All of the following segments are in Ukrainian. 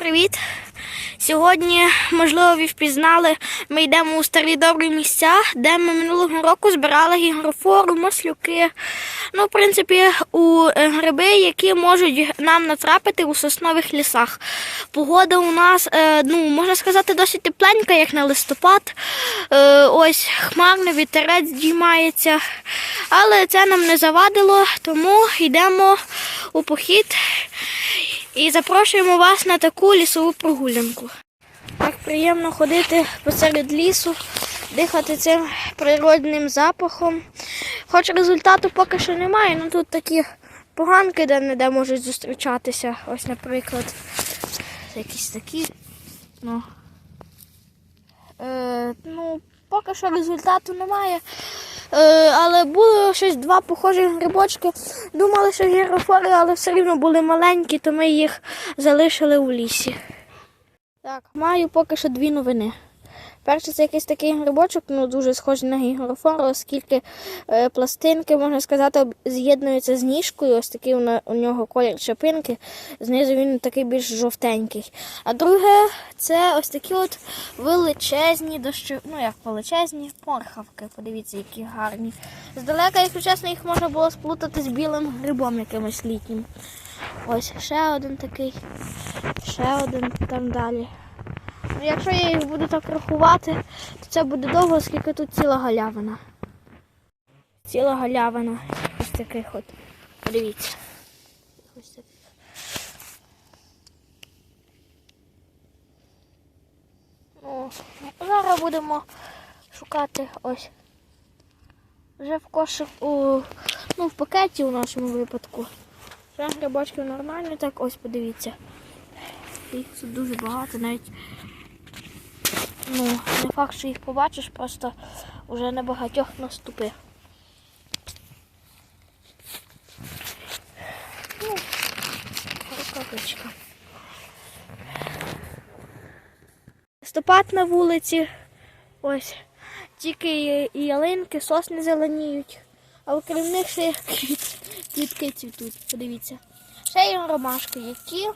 привіт! Сьогодні, можливо, ви впізнали, ми йдемо у старі добрі місця, де ми минулого року збирали гігрофору, маслюки. Ну, в принципі, у е, гриби, які можуть нам натрапити у соснових лісах. Погода у нас, е, ну, можна сказати, досить тепленька, як на листопад. Е, Ось хмарний вітерець діймається. Але це нам не завадило, тому йдемо у похід і запрошуємо вас на таку лісову прогулянку. Так приємно ходити посеред лісу, дихати цим природним запахом. Хоч результату поки що немає, ну тут такі поганки де-не-де можуть зустрічатися. Ось, наприклад, якісь такі. Ну, е, ну поки що результату немає. Е, але було щось два похожі грибочки. Думали, що гірофори, але все рівно були маленькі, то ми їх залишили у лісі. Так, маю поки що дві новини. Перше, це якийсь такий грибочок, ну дуже схожий на гігрофор, оскільки е, пластинки, можна сказати, з'єднуються з ніжкою. Ось такий у, у нього колір шипинки. Знизу він такий більш жовтенький. А друге, це ось такі от величезні дощі, ну як величезні порхавки. Подивіться, які гарні. Здалека, якщо чесно, їх можна було сплутати з білим грибом якимось літнім. Ось ще один такий, ще один там далі. Ну, Якщо я їх буду так рахувати, то це буде довго, оскільки тут ціла галявина. Ціла галявина ось таких от. Подивіться. Ось таких. Ну, зараз будемо шукати ось. Вже в кошику, ну, в пакеті у нашому випадку. Вже грибочків нормально, так ось подивіться. Їх тут дуже багато, навіть ну, не факт, що їх побачиш, просто вже на багатьох наступив. Ну, рукавичка. Листопад на вулиці. Ось. Тільки і- ялинки, сосни зеленіють. А окрім них ще квіт- квітки цвітуть. Подивіться. Ще є ромашки, які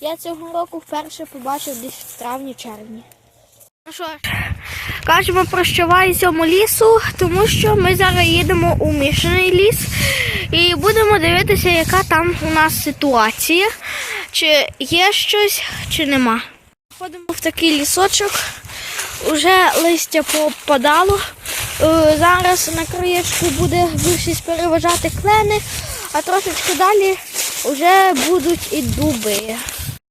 я цього року вперше побачив десь в травні-червні. Ну що ж, кажемо прощавай цьому лісу, тому що ми зараз їдемо у мішаний ліс і будемо дивитися, яка там у нас ситуація, чи є щось, чи нема. Ходимо в такий лісочок, уже листя попадало. Е, Зараз на краєчку буде більшість переважати клени, а трошечки далі вже будуть і дуби.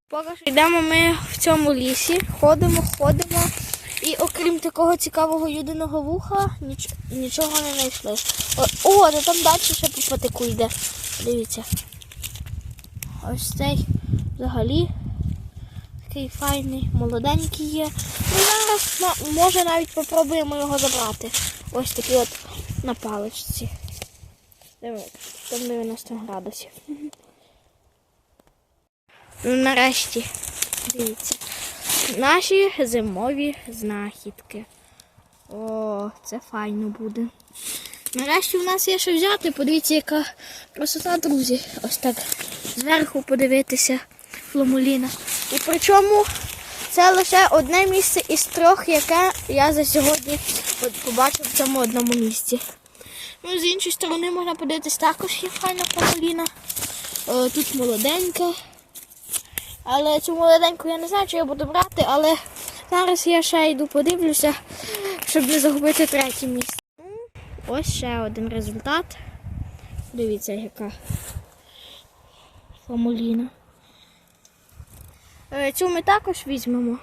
Поки що йдемо ми в цьому лісі, ходимо, ходимо. І окрім такого цікавого юдиного вуха, ніч, нічого не знайшли. О, о, та там далі ще по патику йде. Дивіться. Ось цей взагалі такий файний, молоденький є. Ну, зараз може навіть попробуємо його забрати. Ось такий от на паличці. Диви, Там 90 градусів. Ну, нарешті, дивіться. Наші зимові знахідки. О, це файно буде. Нарешті в нас є що взяти. Подивіться, яка красота, друзі. Ось так зверху подивитися фламуліна. І причому це лише одне місце із трьох, яке я за сьогодні побачив в цьому одному місці. Ну, з іншої сторони можна подивитись також є файна фламуліна. Е, Тут молоденька. Але цю молоденьку я не знаю, чи я буду брати, але зараз я ще йду подивлюся, щоб не загубити третє місце. Ось ще один результат. Дивіться, яка фламуліна. Е, Цю ми також візьмемо.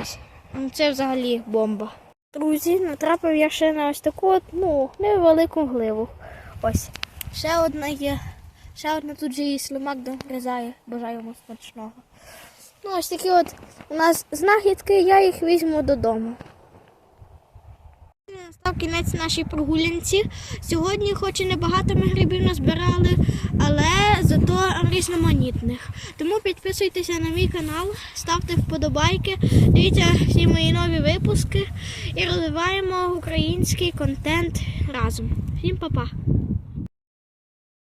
Ось. Ну, Це взагалі бомба. Друзі, натрапив я ще на ось таку ну, невелику гливу. Ось. Ще одна є. Ще одна тут же її слимак догризає. Бажаю йому смачного. Ну, ось такі от у нас знахідки, я їх візьму додому. Настав кінець нашій прогулянці. Сьогодні, хоч і небагато ми грибів назбирали, але зато різноманітних. Тому підписуйтеся на мій канал, ставте вподобайки, дивіться всі мої нові випуски і розвиваємо український контент разом. Всім па-па!